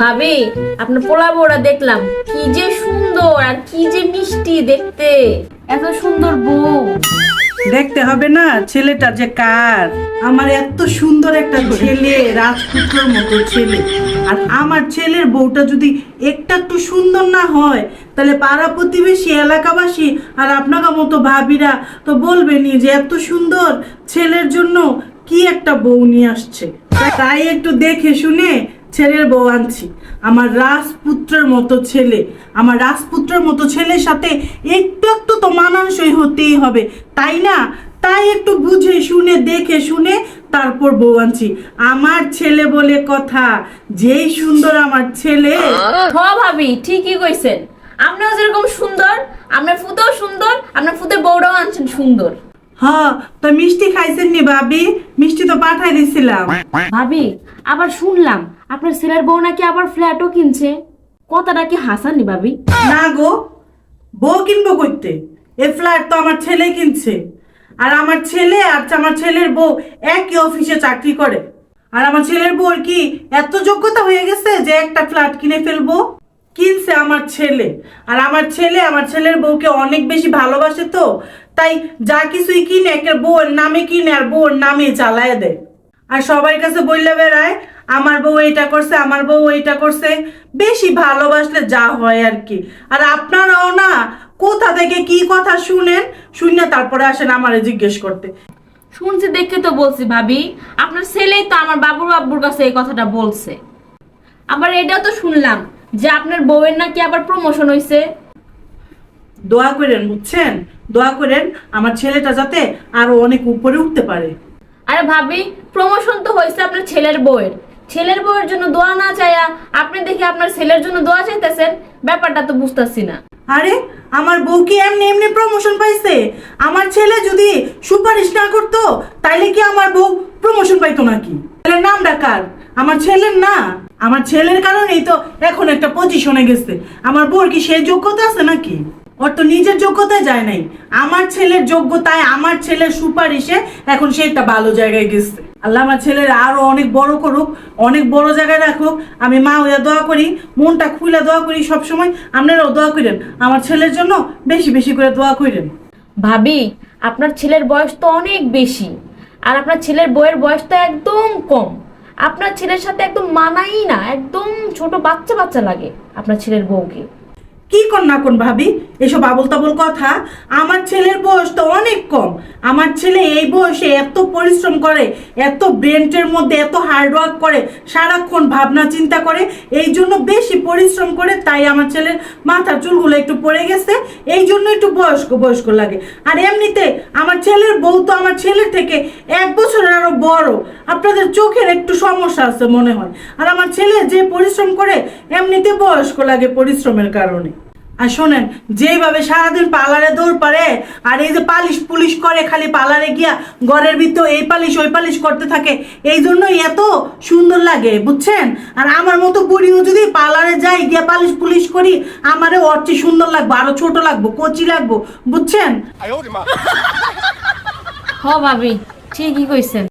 ভাবি, আপনার পোলা বউরা দেখলাম, কি যে সুন্দর আর কি যে মিষ্টি দেখতে। এত সুন্দর বউ। দেখতে হবে না, ছেলেটা যে কার। আমার এত সুন্দর একটা ছেলে, রাজপুত্রের মতো ছেলে। আর আমার ছেলের বউটা যদি একটা একটু সুন্দর না হয়, তাহলে পাড়া প্রতিবেশী, এলাকাবাসী আর আপনাকে মতো ভাবিরা তো বলবেনই যে এত সুন্দর ছেলের জন্য কি একটা বউ নিয়ে আসছে। তাই একটু দেখে শুনে ছেলের বউ আনছি। আমার রাজপুত্রের মতো ছেলে। আমার রাজপুত্রের মতো ছেলের সাথে একটু একটু তো মানানসই হতেই হবে। তাই না? তাই একটু বুঝে শুনে দেখে শুনে তারপর বউ আনছি। আমার ছেলে বলে কথা যেই সুন্দর আমার ছেলে। হ ভাবি ঠিকই কইছেন। আপনিও যেরকম সুন্দর আপনার ফুতেও সুন্দর আপনার ফুতের বউরাও আনছেন সুন্দর। হ তো মিষ্টি খাইছেন নি ভাবি? মিষ্টি তো পাঠাই দিছিলাম। ভাবি আবার শুনলাম, আপনার ছেলের বউ নাকি আবার ফ্ল্যাটও কিনছে। কথাটা কি হাসানি ভাবি? না গো, বউ কিনবো করতে এ ফ্ল্যাট তো আমার ছেলে কিনছে। আর আমার ছেলে আর আমার ছেলের বউ একই অফিসে চাকরি করে। আর আমার ছেলের বউর কি এত যোগ্যতা হয়ে গেছে যে একটা ফ্ল্যাট কিনে ফেলব? কিনছে আমার ছেলে। আর আমার ছেলে আমার ছেলের বউকে অনেক বেশি ভালোবাসে তো, তাই যা কিছুই কিনে একটা বউয়ের নামে কিনে আর বউয়ের নামে চালায় দেয়। আর সবার কাছে বললে বেড়ায় আমার বউ এটা করছে আমার বউ এটা করছে। বেশি ভালোবাসলে যা হয় আর কি। আর আপনারাও না কোথা থেকে কি কথা শুনেন শুনে তারপরে আসেন আমারে জিজ্ঞেস করতে। শুনছি দেখে তো বলছি ভাবি। আপনার ছেলেই তো আমার বাবুর বাবুর কাছে এই কথাটা বলছে। আবার এটাও তো শুনলাম যে আপনার বউয়ের নাকি আবার প্রমোশন হয়েছে দোয়া করেন বুঝছেন? দোয়া করেন আমার ছেলেটা যাতে আরও অনেক উপরে উঠতে পারে। আরে ভাবি প্রমোশন তো হয়েছে আপনার ছেলের বউয়ের। ছেলের বউয়ের জন্য দোয়া না চাইয়া আপনি দেখি আপনার ছেলের জন্য দোয়া চাইতেছেন, ব্যাপারটা তো বুঝতেছি না। আরে, আমার বউ কি এমনি এমনি প্রমোশন পাইছে? আমার ছেলে যদি সুপারিশ না করতো, তাইলে কি আমার বউ প্রমোশন পাইতো নাকি? ছেলের নাম ডাকার। আমার ছেলের না। আমার ছেলের কারণেই তো এখন একটা পজিশনে গেছে। আমার বউর কি সেই যোগ্যতা আছে নাকি? ওর তো নিজের যোগ্যতায় যায় নাই। আমার ছেলের যোগ্যতায় আমার ছেলের সুপারিশে এখন সে একটা ভালো জায়গায় গেছে। আল্লাহ আমার ছেলের আরও অনেক বড় করুক, অনেক বড় জায়গায় রাখুক। আমি মা হইয়া দোয়া করি, মনটা খুলে দোয়া করি সব সময় আপনারাও দোয়া করেন, আমার ছেলের জন্য বেশি বেশি করে দোয়া করেন। ভাবি, আপনার ছেলের বয়স তো অনেক বেশি, আর আপনার ছেলের বউয়ের বয়স তো একদম কম। আপনার ছেলের সাথে একদম মানাই না, একদম ছোট বাচ্চা বাচ্চা লাগে আপনার ছেলের বউকে। কি কর না কোন ভাবি? এসব আবল তাবল কথা? আমার ছেলের বয়স তো অনেক কম। আমার ছেলে এই বয়সে এত পরিশ্রম করে, এত ব্রেন্টের মধ্যে এত হার্ডওয়ার্ক করে, সারাক্ষণ ভাবনা চিন্তা করে, এই জন্য বেশি পরিশ্রম করে তাই আমার ছেলের মাথার চুলগুলো একটু পড়ে গেছে। এই জন্য একটু বয়স্ক বয়স্ক লাগে। আর এমনিতে আমার ছেলের বউ তো আমার ছেলের থেকে এক বছরের আরও বড়। আপনাদের চোখের একটু সমস্যা আছে মনে হয়। আর আমার ছেলে যে পরিশ্রম করে, এমনিতে বয়স্ক লাগে পরিশ্রমের কারণে। আর শোনেন যেভাবে সারাদিন পার্লারে দৌড় পারে আর এই যে পালিশ পুলিশ করে খালি পার্লারে গিয়া ঘরের ভিতর এই পালিশ ওই পালিশ করতে থাকে এই জন্যই এত সুন্দর লাগে বুঝছেন? আর আমার মতো বুড়িও যদি পার্লারে যাই গিয়া পালিশ পুলিশ করি আমারও ওর চেয়ে সুন্দর লাগবো আরও ছোট লাগবো কচি লাগবো বুঝছেন? হ ভাবি ঠিকই কইছেন।